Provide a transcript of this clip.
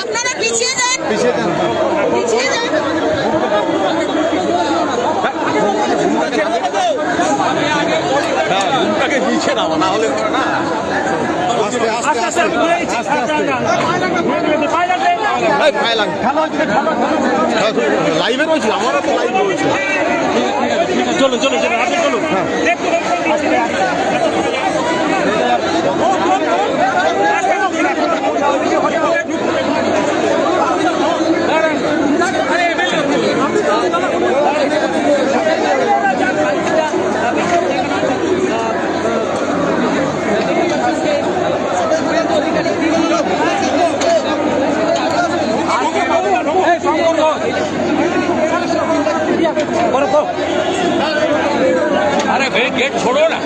আপনারা পিছিয়ে না হলে না। আস্তে আস্তে লাইভে রয়েছিল আমারও তো লাইভ রয়েছে। চলো চলো চলো। আরে ভাই গেট ছোড়ো না।